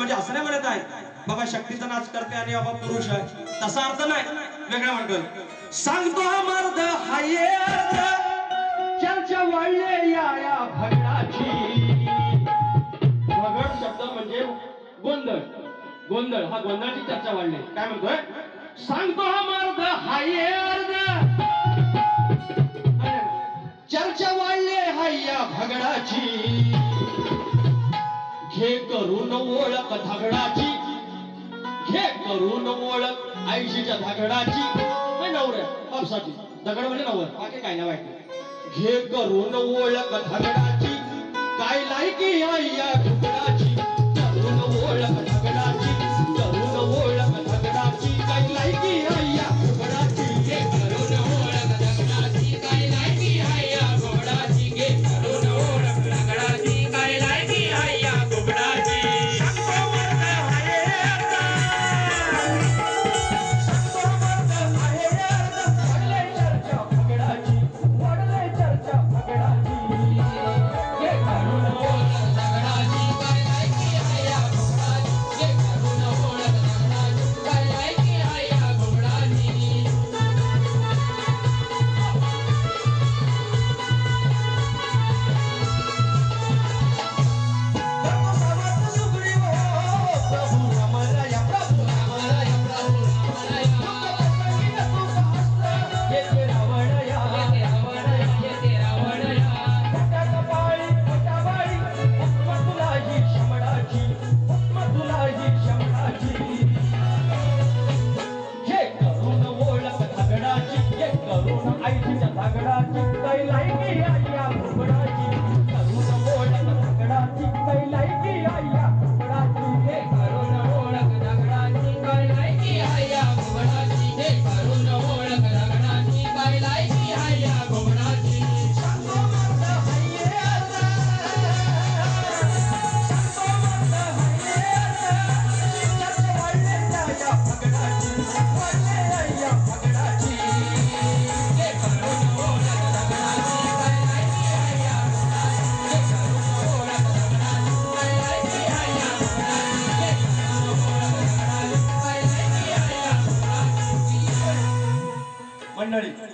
म्हणजे असं नाही म्हणत आहे. बाबा शक्तीचा नाच करते आणि बाबा पुरुष आहे. तसा अर्थ नाही. वेगळा म्हणतो सांगतो हा मर्द हाय चर्चा वाढले या भगडाची भगड शब्द म्हणजे गोंधळ. गोंधळ हा गोंधळाची चर्चा वाढली. काय म्हणतोय? सांगतो हा मार्ग हाय अर्ध चर्चा वाढले हाय या भगडाची. घे करून ओळख धागडाची. घे करून ओळख आयुष्याच्या धागडाची. नाही नवऱ्या कापसाची दगड म्हणजे नवर बाकी काय नाही वाटत घे करून ओळख धागडाची. काय लायकी आहे या धुकडाची करून ओळख धागडाची. करून ओळख धागडाची. काय लायकी हे Allez.